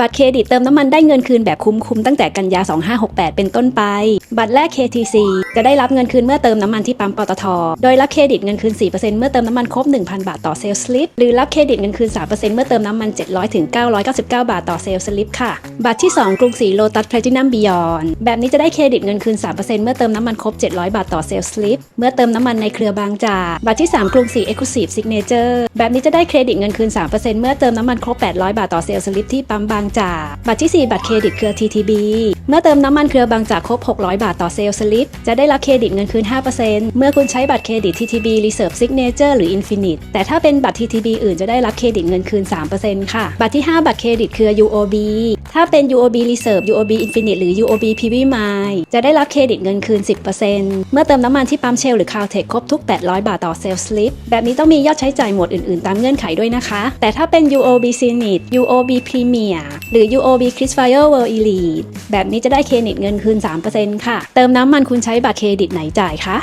บัตรเครดิตเติมน้ำมันได้เงินคืนแบบคุ้มๆตั้งแต่กันยา 2568 เป็นต้นไป บัตรแรก KTC จะได้รับเงินคืนเมื่อเติมน้ำมันที่ปั๊มปตท โดยรับเครดิตเงินคืน 4%เมื่อเติมน้ำมันครบ 1,000 บาทต่อเซลล์สลิป หรือรับเครดิตเงินคืน 3%เมื่อเติมน้ำมัน 700ถึง999 บาทต่อเซลล์สลิปค่ะ บัตรที่ 2 กรุงศรีโลตัสแพลตินัมบิยอนแบบนี้จะได้เครดิตเงินคืน 3%เมื่อเติมน้ำมันครบ 700 บาทต่อเซลล์สลิป เมื่อเติมน้ำมันในเครือบางจากบัตรที่ 3 กรุงศรีเอ็กซ์คลูซีฟซิกเนเจอร์แบบนี้จะได้เครดิตเงินคืน 3%เมื่อเติมน้ำมันครบ 800 บาทต่อเซลล์สลิปที่ปั๊มบางจาก บัตรที่ 4 บัตรเครดิตเครือ TTB เมื่อเติมน้ำมันเครือบางจากครบ 600 บาทต่อเซลล์สลิป จะได้รับเครดิตเงินคืน 5%เมื่อคุณใช้บัตรเครดิต TTB Reserve Signature หรือ Infinite แต่ถ้าเป็นบัตร TTB อื่นจะได้รับเครดิตเงินคืน 3%ค่ะ บัตรที่ 5 บัตรเครดิตเครือ UOB ถ้าเป็น UOB Reserve UOB Infinite หรือ UOB Privy Mile จะได้รับเครดิตเงินคืน 10%เมื่อเติมน้ำมันที่ปั๊มเชลหรือ Caltex ครบทุก 800 บาทต่อเซลล์สลิปแบบนี้ต้องมียอดใช้จ่ายหมวดอื่นๆ ตามเงื่อนไขด้วยนะคะ แต่ถ้าเป็น UOB Zenith UOB Premier หรือ UOB Krisflyer World Elite แบบนี้จะได้เครดิตเงินคืน 3%ค่ะ เติมน้ำมันคุณใช้บัตรเครดิตไหนจ่ายคะ